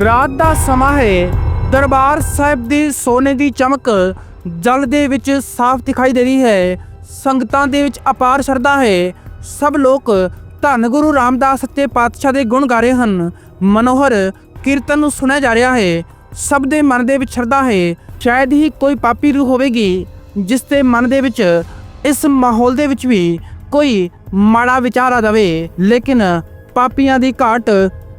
ਰਾਤ ਦਾ ਸਮਾਂ ਹੈ। ਦਰਬਾਰ ਸਾਹਿਬ ਦੀ ਸੋਨੇ ਦੀ ਚਮਕ ਜਲ ਦੇ ਵਿੱਚ ਸਾਫ਼ ਦਿਖਾਈ ਦੇ ਰਹੀ ਹੈ। ਸੰਗਤਾਂ ਦੇ ਵਿੱਚ ਅਪਾਰ ਸ਼ਰਧਾ ਹੈ। ਸਭ ਲੋਕ ਧੰਨ ਗੁਰੂ ਰਾਮਦਾਸ ਸੱਚੇ ਪਾਤਸ਼ਾਹ ਦੇ ਗੁਣ ਗਾ ਰਹੇ ਹਨ। ਮਨੋਹਰ ਕੀਰਤਨ ਨੂੰ ਸੁਣਿਆ ਜਾ ਰਿਹਾ ਹੈ। ਸਭ ਦੇ ਮਨ ਦੇ ਵਿੱਚ ਸ਼ਰਧਾ ਹੈ। ਸ਼ਾਇਦ ਹੀ ਕੋਈ ਪਾਪੀ ਰੂਹ ਹੋਵੇਗੀ, ਜਿਸ ਦੇ ਮਨ ਦੇ ਵਿੱਚ, ਇਸ ਮਾਹੌਲ ਦੇ ਵਿੱਚ ਵੀ ਕੋਈ ਮਾੜਾ ਵਿਚਾਰ ਆ ਜਾਵੇ। ਲੇਕਿਨ ਪਾਪੀਆਂ ਦੀ ਘਾਟ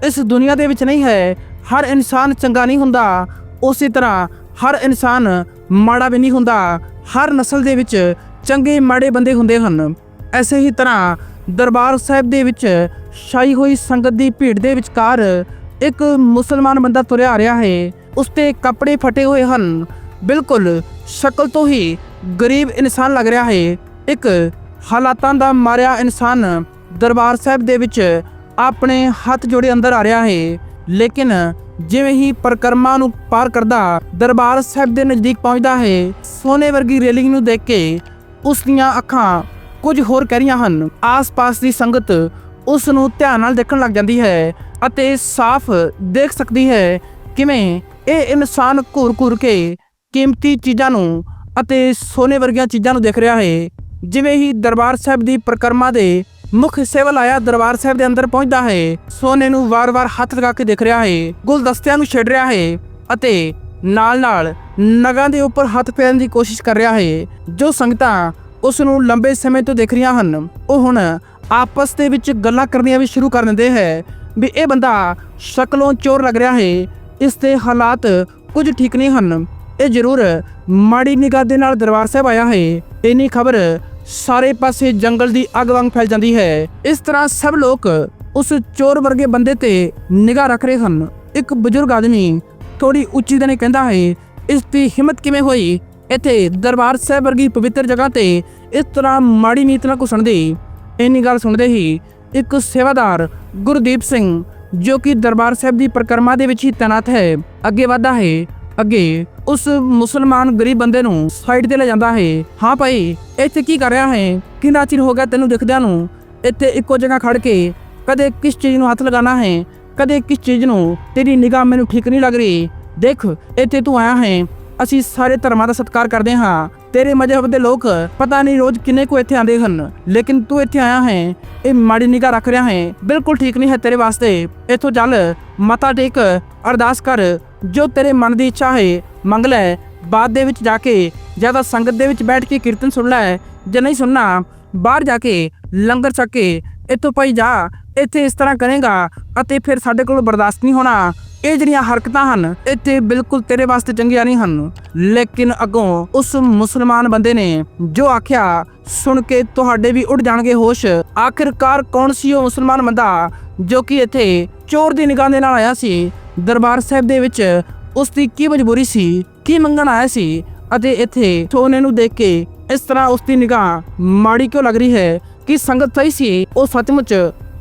ਇਸ ਦੁਨੀਆ ਦੇ ਵਿੱਚ ਨਹੀਂ ਹੈ। ਹਰ ਇਨਸਾਨ ਚੰਗਾ ਨਹੀਂ ਹੁੰਦਾ। ਉਸੇ ਤਰ੍ਹਾਂ ਹਰ ਇਨਸਾਨ ਮਾੜਾ ਵੀ ਨਹੀਂ ਹੁੰਦਾ। ਹਰ ਨਸਲ ਦੇ ਵਿੱਚ ਚੰਗੇ ਮਾੜੇ ਬੰਦੇ ਹੁੰਦੇ ਹਨ। ਐਸੇ ਹੀ ਤਰ੍ਹਾਂ ਦਰਬਾਰ ਸਾਹਿਬ ਦੇ ਵਿੱਚ ਛਾਈ ਹੋਈ ਸੰਗਤ ਦੀ ਭੀੜ ਦੇ ਵਿਚਕਾਰ ਇੱਕ ਮੁਸਲਮਾਨ ਬੰਦਾ ਤੁਰਿਆ ਆ ਰਿਹਾ ਹੈ। ਉਸ ਤੇ ਕੱਪੜੇ ਫਟੇ ਹੋਏ ਹਨ। ਬਿਲਕੁਲ ਸ਼ਕਲ ਤੋਂ ਹੀ ਗਰੀਬ ਇਨਸਾਨ ਲੱਗ ਰਿਹਾ ਹੈ। ਇੱਕ ਹਾਲਾਤਾਂ ਦਾ ਮਾਰਿਆ ਇਨਸਾਨ ਦਰਬਾਰ ਸਾਹਿਬ ਦੇ ਵਿੱਚ ਆਪਣੇ ਹੱਥ ਜੋੜੇ ਅੰਦਰ ਆ ਰਿਹਾ ਹੈ। ਲੇਕਿਨ ਜਿਵੇਂ ਹੀ ਪਰਕਰਮਾ ਨੂੰ ਪਾਰ ਕਰਦਾ ਦਰਬਾਰ ਸਾਹਿਬ ਦੇ ਨਜ਼ਦੀਕ ਪਹੁੰਚਦਾ ਹੈ, ਸੋਨੇ ਵਰਗੀ ਰੇਲਿੰਗ ਨੂੰ ਦੇਖ ਕੇ ਉਸ ਦੀਆਂ ਅੱਖਾਂ ਕੁਝ ਹੋਰ ਕਹਿ ਰਹੀਆਂ ਹਨ। ਆਸ-ਪਾਸ ਦੀ ਸੰਗਤ ਉਸ ਨੂੰ ਧਿਆਨ ਨਾਲ ਦੇਖਣ ਲੱਗ ਜਾਂਦੀ ਹੈ ਅਤੇ ਸਾਫ਼ ਦੇਖ ਸਕਦੀ ਹੈ ਕਿਵੇਂ ਇਹ ਇਨਸਾਨ ਘੂਰ-ਘੂਰ ਕੇ ਕੀਮਤੀ ਚੀਜ਼ਾਂ ਨੂੰ ਅਤੇ ਸੋਨੇ ਵਰਗੀਆਂ ਚੀਜ਼ਾਂ ਨੂੰ ਦੇਖ ਰਿਹਾ ਹੈ। ਜਿਵੇਂ ਹੀ ਦਰਬਾਰ ਸਾਹਿਬ ਦੀ ਪ੍ਰਕਰਮਾ ਦੇ ਮੁੱਖ ਹਿੱਸੇ ਵੱਲ ਆਇਆ, ਦਰਬਾਰ ਸਾਹਿਬ ਦੇ ਅੰਦਰ ਪਹੁੰਚਦਾ ਹੈ। ਸੋਨੇ ਨੂੰ ਵਾਰ-ਵਾਰ ਹੱਥ ਲਗਾ ਕੇ ਦੇਖ ਰਿਹਾ ਹੈ। ਗੁਲਦਸਤਿਆਂ ਨੂੰ ਛੇੜ ਰਿਹਾ ਹੈ ਅਤੇ ਨਾਲ-ਨਾਲ ਨਗਾਂ ਦੇ ਉੱਪਰ ਹੱਥ ਫੇਰਨ ਦੀ ਕੋਸ਼ਿਸ਼ ਕਰ ਰਿਹਾ ਹੈ। ਜੋ ਸੰਗਤਾਂ ਉਸ ਨੂੰ ਲੰਬੇ ਸਮੇਂ ਤੋਂ ਦੇਖ ਰਹੀਆਂ ਹਨ, ਉਹ ਹੁਣ ਆਪਸ ਦੇ ਵਿੱਚ ਗੱਲਾਂ ਕਰਨੀਆਂ ਵੀ ਸ਼ੁਰੂ ਕਰ ਦਿੰਦੇ ਹੈ ਵੀ ਇਹ ਬੰਦਾ ਸ਼ਕਲੋਂ ਚੋਰ ਲੱਗ ਰਿਹਾ ਹੈ। ਇਸ ਦੇ ਹਾਲਾਤ ਕੁਝ ਠੀਕ ਨਹੀਂ ਹਨ। ਇਹ ਜ਼ਰੂਰ ਮਾੜੀ ਨਿਗਾਹ ਦੇ ਨਾਲ ਦਰਬਾਰ ਸਾਹਿਬ ਆਇਆ ਹੈ। ਇਨੀ ਖਬਰ ਸਾਰੇ ਪਾਸੇ ਜੰਗਲ ਦੀ ਅੱਗ ਵਾਂਗ ਫੈਲ ਜਾਂਦੀ ਹੈ। ਇਸ ਤਰ੍ਹਾਂ ਸਭ ਲੋਕ ਉਸ ਚੋਰ ਵਰਗੇ ਬੰਦੇ ਤੇ ਨਿਗਾਹ ਰੱਖ ਰਹੇ ਹਨ। ਇੱਕ ਬਜ਼ੁਰਗ ਆਦਮੀ ਥੋੜੀ ਉੱਚੀ ਦਨੇ ਕਹਿੰਦਾ ਹੈ, ਇਸ ਦੀ ਹਿੰਮਤ ਕਿਵੇਂ ਹੋਈ? ਇੱਥੇ ਦਰਬਾਰ ਸਾਹਿਬ ਵਰਗੀ ਪਵਿੱਤਰ ਜਗ੍ਹਾ ਤੇ ਇਸ ਤਰ੍ਹਾਂ ਮਾੜੀ ਨੀਤ ਨਾਲ ਘੁਸਣ ਦੀ ਇੰਨੀ ਗੱਲ ਸੁਣਦੇ ਹੀ ਇੱਕ ਸੇਵਾਦਾਰ ਗੁਰਦੀਪ ਸਿੰਘ, ਜੋ ਕਿ ਦਰਬਾਰ ਸਾਹਿਬ ਦੀ ਪ੍ਰਕਰਮਾ ਦੇ ਵਿੱਚ ਹੀ ਤੈਨਾਤ ਹੈ, ਅੱਗੇ ਵਧਦਾ ਹੈ ਅੱਗੇ ਉਸ ਮੁਸਲਮਾਨ ਗਰੀਬ ਬੰਦੇ ਨੂੰ ਸਾਈਡ ਤੇ ਲੈ ਜਾਂਦਾ ਹੈ। ਹਾਂ ਭਾਈ, ਇੱਥੇ ਕੀ ਕਰ ਰਿਹਾ ਹੈ? ਕਿੰਨਾ ਚਿਰ ਹੋ ਗਿਆ ਤੈਨੂੰ ਦਿਖਦਿਆਂ ਨੂੰ? ਇੱਥੇ ਇੱਕੋ ਜਗ੍ਹਾ ਖੜ ਕੇ ਕਦੇ ਕਿਸ ਚੀਜ਼ ਨੂੰ ਹੱਥ ਲਗਾਉਣਾ ਹੈ? ਕਦੇ ਕਿਸ ਚੀਜ਼ ਨੂੰ? ਤੇਰੀ ਨਿਗਾਹ ਮੈਨੂੰ ਠੀਕ ਨਹੀਂ ਲੱਗ ਰਹੀ। ਦੇਖ, ਇੱਥੇ ਤੂੰ ਆਇਆ ਹੈ। ਅਸੀਂ ਸਾਰੇ ਧਰਮਾਂ ਦਾ ਸਤਿਕਾਰ ਕਰਦੇ ਹਾਂ। ਤੇਰੇ ਮਜ਼ਹਬ ਦੇ ਲੋਕ ਪਤਾ ਨਹੀਂ ਰੋਜ਼ ਕਿੰਨੇ ਕੋ ਇੱਥੇ ਆਉਂਦੇ ਹਨ। ਲੇਕਿਨ ਤੂੰ ਇੱਥੇ ਆਇਆ ਹੈ। ਇਹ ਮਾੜੀ ਨਿਗਾਹ ਰੱਖ ਰਿਹਾ ਹੈ। ਬਿਲਕੁਲ ਠੀਕ ਨਹੀਂ ਹੈ ਤੇਰੇ ਵਾਸਤੇ। ਇੱਥੋਂ ਚੱਲ, ਮਤਾ ਟੇਕ ਅਰਦਾਸ ਕਰ। ਜੋ ਤੇਰੇ ਮਨ ਦੀ ਇੱਛਾ ਹੈ, ਮੰਗ ਲੈ। ਬਾਅਦ ਦੇ ਵਿੱਚ ਜਾ ਕੇ ਜਾਂ ਤਾਂ ਸੰਗਤ ਦੇ ਵਿੱਚ ਬੈਠ ਕੇ ਕੀਰਤਨ ਸੁਣ ਲੈ। ਜੇ ਨਹੀਂ ਸੁਣਨਾ, ਬਾਹਰ ਜਾ ਕੇ ਲੰਗਰ ਛਕ ਕੇ ਇੱਥੋਂ ਪਈ ਜਾ, ਇੱਥੇ ਇਸ ਤਰ੍ਹਾਂ ਕਰੇਗਾ ਅਤੇ ਫਿਰ ਸਾਡੇ ਕੋਲ ਬਰਦਾਸ਼ਤ ਨਹੀਂ ਹੋਣਾ। ਇਹ ਜਿਹੜੀਆਂ ਹਰਕਤਾਂ ਹਨ, ਇੱਥੇ ਬਿਲਕੁਲ ਤੇਰੇ ਵਾਸਤੇ ਚੰਗੀਆਂ ਨਹੀਂ ਹਨ। ਲੇਕਿਨ ਅੱਗੋਂ ਉਸ ਮੁਸਲਮਾਨ ਬੰਦੇ ਨੇ ਜੋ ਆਖਿਆ, ਸੁਣ ਕੇ ਤੁਹਾਡੇ ਵੀ ਉੱਡ ਜਾਣਗੇ ਹੋਸ਼। ਆਖਿਰਕਾਰ ਕੌਣ ਸੀ ਉਹ ਮੁਸਲਮਾਨ ਬੰਦਾ ਜੋ ਕਿ ਇੱਥੇ ਚੋਰ ਦੀ ਨਿਗਾਹ ਦੇ ਨਾਲ ਆਇਆ ਸੀ? ਦਰਬਾਰ ਸਾਹਿਬ ਦੇ ਵਿੱਚ ਉਸ ਦੀ ਕੀ ਮਜਬੂਰੀ ਸੀ, ਕੀ ਮੰਗਣ ਆਇਆ ਸੀ ਅਤੇ ਇੱਥੇ ਸੋਨੇ ਨੂੰ ਦੇਖ ਕੇ ਇਸ ਤਰ੍ਹਾਂ ਉਸ ਦੀ ਨਿਗਾਹ ਮਾੜੀ ਕਿਉਂ ਲੱਗ ਰਹੀ ਹੈ ਕਿ ਸੰਗਤ ਸਹੀ ਸੀ, ਉਹ ਸੱਚਮੁੱਚ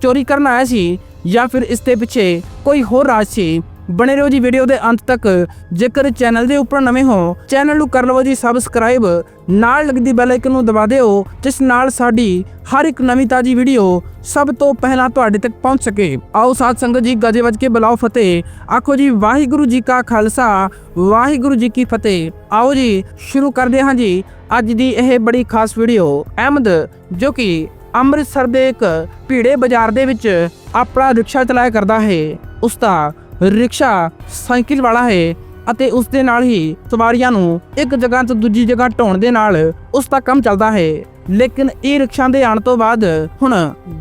ਚੋਰੀ ਕਰਨ ਆਇਆ ਸੀ ਜਾਂ ਫਿਰ ਇਸ ਦੇ ਪਿੱਛੇ ਕੋਈ ਹੋਰ ਰਾਜ ਸੀ? ਬਣੇ ਰਹੋ ਜੀ ਵੀਡੀਓ ਦੇ ਅੰਤ ਤੱਕ। ਜੇਕਰ ਚੈਨਲ ਦੇ ਉੱਪਰ ਨਵੇਂ ਹੋ ਚੈਨਲ ਨੂੰ ਕਰ ਲਵੋ ਜੀ ਸਬਸਕ੍ਰਾਈਬ ਨਾਲ ਲੱਗਦੀ ਬੈਲ ਆਈਕਨ ਨੂੰ ਦਬਾ ਦਿਓ, ਜਿਸ ਨਾਲ ਸਾਡੀ ਹਰ ਇੱਕ ਨਵੀਂ ਤਾਜੀ ਵੀਡੀਓ ਸਭ ਤੋਂ ਪਹਿਲਾਂ ਤੁਹਾਡੇ ਤੱਕ ਪਹੁੰਚ ਸਕੇ। ਆਓ ਸਾਧ ਸੰਗਤ ਜੀ, ਗਾਜੇ ਵੱਜ ਕੇ ਬੁਲਾਓ ਫਤਿਹ। ਆਖੋ ਜੀ, ਵਾਹਿਗੁਰੂ ਜੀ ਕਾ ਖਾਲਸਾ, ਵਾਹਿਗੁਰੂ ਜੀ ਕੀ ਫਤਿਹ। ਆਓ ਜੀ, ਸ਼ੁਰੂ ਕਰਦੇ ਹਾਂ ਜੀ ਅੱਜ ਦੀ ਇਹ ਬੜੀ ਖਾਸ ਵੀਡੀਓ ਅਹਿਮਦ, ਜੋ ਕਿ ਅੰਮ੍ਰਿਤਸਰ ਦੇ ਇੱਕ ਭੀੜੇ ਬਾਜ਼ਾਰ ਦੇ ਵਿੱਚ ਆਪਣਾ ਰਿਕਸ਼ਾ ਚਲਾਇਆ ਕਰਦਾ ਹੈ। ਉਸ ਦਾ ਰਿਕਸ਼ਾ, ਸਾਈਕਲ ਵਾਲਾ ਹੈ ਅਤੇ ਉਸ ਦੇ ਨਾਲ ਹੀ ਸਵਾਰੀਆਂ ਨੂੰ ਇੱਕ ਜਗ੍ਹਾ ਤੋਂ ਦੂਜੀ ਜਗ੍ਹਾ ਢੋਣ ਦੇ ਨਾਲ ਉਸ ਦਾ ਕੰਮ ਚੱਲਦਾ ਹੈ। ਲੇਕਿਨ ਇਹ ਰਿਕਸ਼ਾ ਦੇ ਆਉਣ ਤੋਂ ਬਾਅਦ ਹੁਣ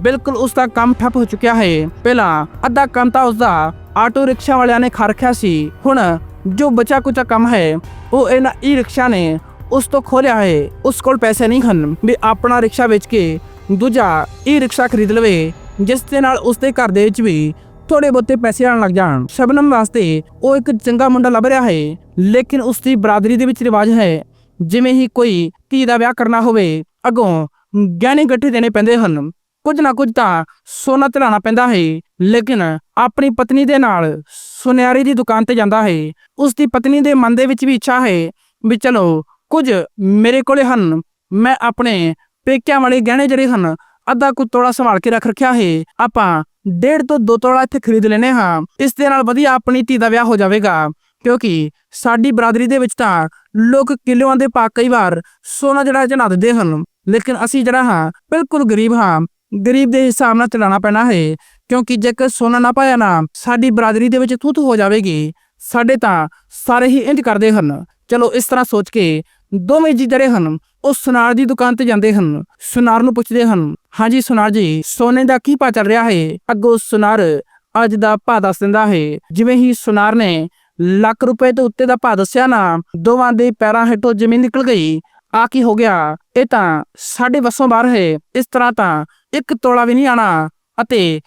ਬਿਲਕੁਲ ਉਸ ਦਾ ਕੰਮ ਠੱਪ ਹੋ ਚੁੱਕਿਆ ਹੈ। ਪਹਿਲਾਂ ਅੱਧਾ ਕੰਮ ਤਾਂ ਉਸ ਦਾ ਆਟੋ ਰਿਕਸ਼ਾ ਵਾਲਿਆਂ ਨੇ ਖਾ ਰੱਖਿਆ ਸੀ। ਹੁਣ ਜੋ ਬਚਾ ਕੁਚਾ ਕੰਮ ਹੈ, ਉਹ ਇਹਨਾਂ ਈ ਰਿਕਸ਼ਾ ਨੇ ਉਸ ਤੋਂ ਖੋਲਿਆ ਹੈ। ਉਸ ਕੋਲ ਪੈਸੇ ਨਹੀਂ ਹਨ ਵੀ ਆਪਣਾ ਰਿਕਸ਼ਾ ਵੇਚ ਕੇ ਦੂਜਾ ਈ ਰਿਕਸ਼ਾ ਖਰੀਦ ਲਵੇ, ਜਿਸ ਦੇ ਨਾਲ ਉਸ ਦੇ ਘਰ ਦੇ ਵਿੱਚ ਵੀ ਥੋੜੇ ਬਹੁਤੇ ਪੈਸੇ ਆਣ ਲੱਗ ਜਾਣ ਸ਼ਬਨਮ ਵਾਸਤੇ ਉਹ ਇੱਕ ਚੰਗਾ ਮੁੰਡਾ ਲੱਭ ਰਿਹਾ ਹੈ ਲੇਕਿਨ ਉਸ ਦੀ ਬਰਾਦਰੀ ਦੇ ਵਿੱਚ ਰਿਵਾਜ ਹੈ ਜਿਵੇਂ ਹੀ ਕੋਈ ਧੀ ਦਾ ਵਿਆਹ ਕਰਨਾ ਹੋਵੇ ਅਗੋਂ ਗਹਿਣੇ ਗੱਠੇ ਦੇਣੇ ਪੈਂਦੇ ਹਨ ਕੁਝ ਨਾ ਕੁਝ ਤਾਂ ਸੋਨਾ ਧਲਾਣਾ ਪੈਂਦਾ ਹੈ ਲੇਕਿਨ ਆਪਣੀ ਪਤਨੀ ਦੇ ਨਾਲ ਸੁਨਿਆਰੀ ਦੀ ਦੁਕਾਨ ਤੇ ਜਾਂਦਾ ਹੈ ਉਸ ਦੀ ਪਤਨੀ ਦੇ ਮਨ ਦੇ ਵਿੱਚ ਵੀ ਇੱਛਾ ਹੈ ਵੀ ਚਲੋ ਕੁਝ ਮੇਰੇ ਕੋਲੇ ਹਨ ਮੈਂ ਆਪਣੇ ਪੇਕਿਆਂ ਵਾਲੇ ਗਹਿਣੇ ਜਿਹੜੇ ਹਨ ਅੱਧਾ ਕੁ ਤੋੜਾ ਸੰਭਾਲ ਕੇ ਰੱਖ ਰੱਖਿਆ ਹੈ ਆਪਾਂ ਡੇਢ ਤੋਂ ਦੋ ਤੋਲਾ ਇੱਥੇ ਖਰੀਦ ਲੈਨੇ ਹਾਂ। ਇਸ ਦੇ ਨਾਲ ਵਧੀਆ ਆਪਣੀ ਧੀ ਦਾ ਵਿਆਹ ਹੋ ਜਾਵੇਗਾ। ਕਿਉਂਕਿ ਸਾਡੀ ਬਰਾਦਰੀ ਦੇ ਵਿੱਚ ਤਾਂ ਲੋਕ ਕਿਲੋਆਂ ਦੇ ਪਾ ਕਈ ਵਾਰ ਸੋਨਾ ਜਿਹੜਾ ਚੜਾ ਦਿੰਦੇ ਹਨ। ਲੇਕਿਨ ਅਸੀਂ ਜਿਹੜਾ ਹਾਂ, ਬਿਲਕੁਲ ਗਰੀਬ ਹਾਂ। ਗਰੀਬ ਦੇ ਹਿਸਾਬ ਨਾਲ ਚਲਾਉਣਾ ਪੈਣਾ ਹੈ। ਕਿਉਂਕਿ ਜੇਕਰ ਸੋਨਾ ਨਾ ਪਾਇਆ ਨਾ, ਸਾਡੀ ਬਰਾਦਰੀ ਦੇ ਵਿੱਚ ਥੂਤ ਹੋ ਜਾਵੇਗੀ। ਸਾਡੇ ਤਾਂ ਸਾਰੇ ਹੀ ਇੰਜ ਕਰਦੇ ਹਨ। ਚਲੋ, ਇਸ ਤਰ੍ਹਾਂ ਸੋਚ ਕੇ ਦੋਵੇਂ ਜੀ ਜਿਹੜੇ ਹਨ, ਉਹ ਸੁਨਾਰ ਦੀ ਦੁਕਾਨ ਤੇ ਜਾਂਦੇ ਹਨ। ਸੁਨਾਰ ਨੂੰ ਪੁੱਛਦੇ ਹਨ, ਹਾਂਜੀ ਸੁਨਾਰ ਜੀ, ਸੋਨੇ ਦਾ ਕੀ ਭਾਅ ਚੱਲ ਰਿਹਾ ਹੈ? ਅੱਗੋਂ ਸੁਨਾਰ ਅੱਜ ਦਾ ਭਾਅ ਦੱਸ ਦਿੰਦਾ ਹੈ, ਜਿਵੇਂ ਹੀ ਸੁਨਾਰ ਨੇ ਲੱਖ ਰੁਪਏ ਤੋਂ ਉੱਤੇ ਦਾ ਭਾਅ ਦੱਸਿਆ ਨਾ, ਦੋਵਾਂ ਦੇ ਪੈਰਾਂ ਹੇਠੋਂ ਜ਼ਮੀਨ ਨਿਕਲ ਗਈ। ਆ ਕੀ ਹੋ ਗਿਆ? ਇਹ ਤਾਂ ਸਾਡੇ ਵੱਸੋਂ ਬਾਹਰ ਹੈ। ਇਸ ਤਰ੍ਹਾਂ ਤਾਂ ਇੱਕ ਤੋਲਾ ਵੀ ਨਹੀਂ ਆਣਾ ਅਤੇ